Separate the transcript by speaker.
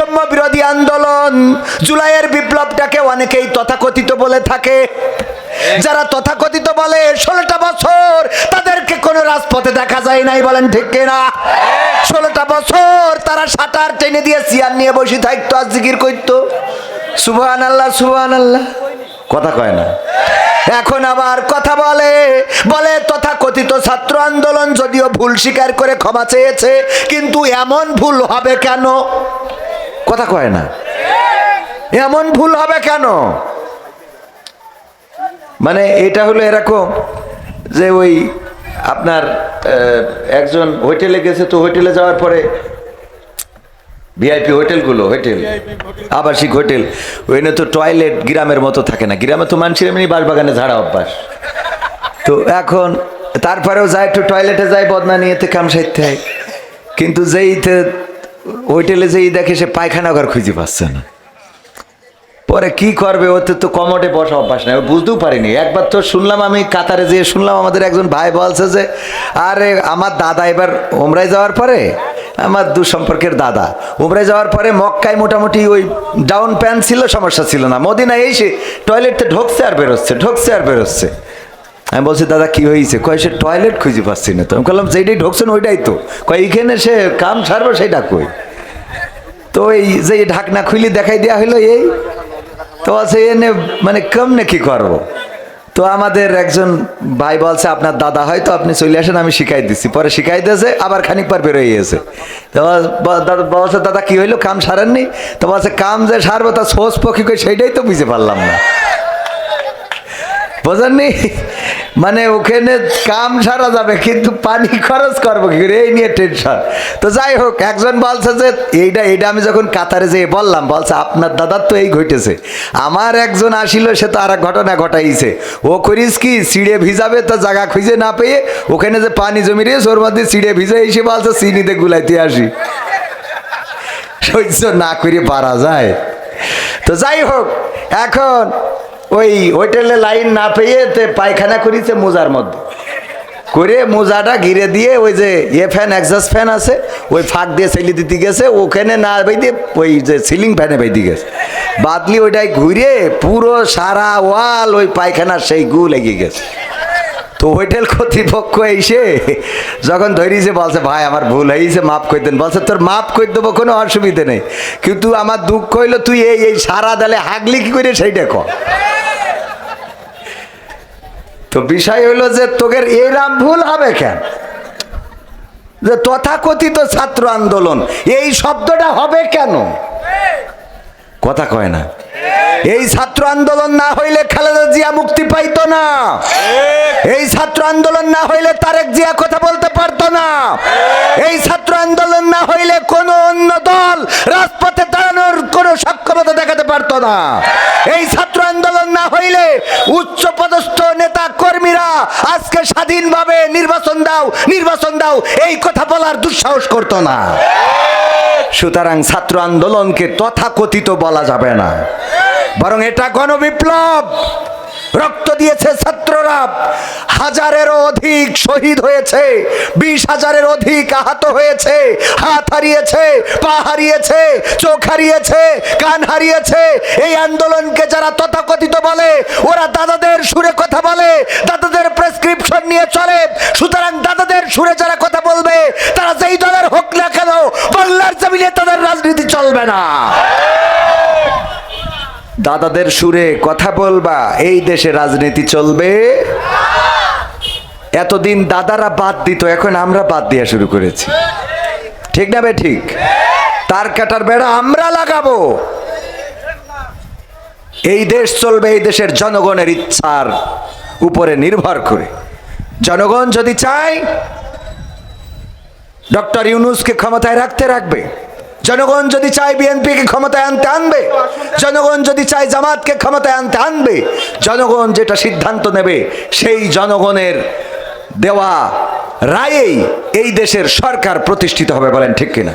Speaker 1: বৈষম্য বিরোধী আন্দোলন। জুলাইয়ের বিপ্লবটাকে অনেকেই তথাকথিত বলে থাকে। যারা তথাকথিত বলে, ষোলোটা বছর তাদেরকে কোনো রাজপথে দেখা যায় নাই, বলেন ঠিক কিনা? ষোলোটা বছর তারা সাঁতার টেনে দিয়ে চেয়ার নিয়ে বসে থাকতো, আর জিকির করতো। সুবহান আল্লাহ সুবহান আল্লাহ কথা কয় না। এখন আবার কথা বলে বলে, তথাকথিত ছাত্র আন্দোলন যদিও ভুল স্বীকার করে ক্ষমা চেয়েছে, কিন্তু এমন ভুল হবে কেন? কথা কয় না। এমন ভুল হবে কেন? মানে এটা হলো এরকম যে ওই আপনার একজন হোটেলে গেছে, তো হোটেলে যাওয়ার পরে ভিআইপি হোটেলগুলো, হোটেল, আবাসিক হোটেল ওইখানে তো টয়লেট গ্রামের মতো থাকে না। গ্রামে তো মানুষের এমনি বাগানে ঝাড়া অভ্যাস। তো এখন তারপরেও যায় একটু টয়লেটে যায়, বদনা নিয়ে কাম সাইতে হয়। কিন্তু যেই তে হোটেলে যেই দেখে সে পায়খানা ঘর খুঁজে পাচ্ছে না। পরে কি করবে? ওতে তো কমোডে বসা অভ্যাস নাই। বুঝতেও পারিনি। একবার তো শুনলাম আমি কাতারে যেয়ে শুনলাম আমাদের একজন ভাই বলছে যে, আরে, আমার দাদা এবার ওমরাই যাওয়ার পরে, আমার দু সম্পর্কের দাদা উমরায় যাওয়ার পরে মক্কায় মোটামুটি ওই ডাউন প্যান্ট ছিল, সমস্যা ছিল না। মদিনায় এসে টয়লেটে ঢোকছে আর বেরোচ্ছে, ঢোকছে আর বেরোচ্ছে। আমি বলছি, দাদা, কি হয়েছে? কয়, সে টয়লেট খুঁজে পাচ্ছি না তো। আমি বললাম, যেইটাই ঢোকছেন ওইটাই তো। কয়, এইখানে সে কাম সারবে সেইটা কই? তো এই যে ঢাকনা খুলি দেখাই দেওয়া হলো, এই তো আছে, এনে মানে কেমনে কি করব? তো আমাদের একজন ভাই বলছে, আপনার দাদা হয়তো আপনি চলে আসেন, আমি শিখাই দিচ্ছি। পরে শিখাই দিয়েছে আবার খানিক পর বেরোয় গেছে। তো বলছে, দাদা, কি হইল? কাম সারেননি? তো বলছে, কাম যে সারবো, তা সোস পক্ষী সেইটাই তো বুঝতে পারলাম না। বোঝেননি? মানে ওখানে কাম সারা যাবে, কিন্তু পানি খরচ করব কি এই নিয়ে টেনশন তো যাই হোক, একজন বলছে যে এইটা এইটা আমি যখন কাতারে যেয়ে বললাম, বলছে, আপনার দাদার তো এই ঘটেছে। আমার একজন আসিল, সে তো আর ঘটনা ঘটাইছে। ও করিস কি, সিঁড়ে ভিজাবে, তো জায়গা খুঁজে না পেয়ে ওখানে যে পানি জমি রয়েছে, ওর মধ্যে সিঁড়ে ভিজে এসে বলছে চিনিতে গুলাইতে আসি। সহ্য না করে পারা যায়। তো যাই হোক, এখন ওই হোটেলে লাইন না পেয়ে তে পায়খানা করেছে মোজার মধ্যে। করে মোজাটা ঘিরে দিয়ে ওই যে এ ফ্যান এক্সাস ফ্যান আছে, ওই ফাঁক দিয়ে ছেলে দিতে গেছে, ওখানে না বেঁধে ওই যে সিলিং ফ্যানে বেঁধে গেছে। বাদলি ওইটাই ঘুরে পুরো সারা ওয়াল ওই পায়খানার সেই গু লেগে গেছে। তো হোটেল কর্তৃপক্ষ এসে যখন ধরিয়েছে বলছে, ভাই, আমার ভুল হয়েছে, মাফ করে দেন। বলছে, তোর মাফ করে দেবো, কোনো অসুবিধে নেই। কিন্তু আমার দুঃখ হইল, তুই এই এই সারা দালে হাগলি কি করে সেইটা কর? তো বিষয় হইল যে তোদের এরাম ভুল হবে কেন? যে তথাকথিত ছাত্র আন্দোলন, এই শব্দটা হবে কেন? কথা কয় না। এই ছাত্র আন্দোলন না হইলে খালেদা জিয়া মুক্তি পাইতো না। এই ছাত্র আন্দোলন না হইলে তারেক জিয়া কথা বলতে পারতো না। এই ছাত্র আন্দোলন না হইলে কোন অন্য দল রাজপথে দাঁড়ানোর কোনো সক্ষমতা দেখাতে পারতো না। এই ছাত্র আন্দোলন না হইলে উচ্চ পদস্থ আজকে স্বাধীনভাবে নির্বাচন দাও নির্বাচন দাও, এই কথা বলার দুঃসাহস করতো না। সুতরাং ছাত্র আন্দোলনকে তথাকথিত বলা যাবে না। বরং এটা গণবিপ্লব। রক্ত দিয়েছে ছাত্ররা। হাজারেরও অধিক শহীদ হয়েছে, বিশ হাজারের অধিক আহত হয়েছে, হাত হারিয়েছে, পা হারিয়েছে, চোখ হারিয়েছে, কান হারিয়েছে। এই আন্দোলনকে যারা তথাকথিত বলে, ওরা দাদাদের সুরে কথা বলে চলে। সুতরাং দাদাদের সুরে যারা কথা বলবে, তারা যেই দলের হোক না কেন, বাংলার জমিনে তাদের রাজনীতি চলবে না। দাদাদের সুরে কথা বলবা, এই দেশে রাজনীতি চলবে। এতদিন দাদারা বাদ দিত, এখন আমরা বাদ দেওয়া শুরু করেছি। ঠিক না বে, ঠিক? তার কাটার বেড়া আমরা লাগাবো। এই দেশ চলবে, এই দেশের জনগণের ইচ্ছার উপরে নির্ভর করে। জনগণ যদি চায়, ডক্টর ইউনুসকে ক্ষমতায় রাখতে রাখবে। জনগণ যদি চায় বিএনপিকে ক্ষমতায় আনতে আনবে, জনগণ যদি চায় জামাতকে ক্ষমতায় আনতে আনবে, জনগণ যেটা সিদ্ধান্ত নেবে সেই জনগণের দেওয়া রায়েই এই দেশের সরকার প্রতিষ্ঠিত হবে বলেন ঠিক কিনা?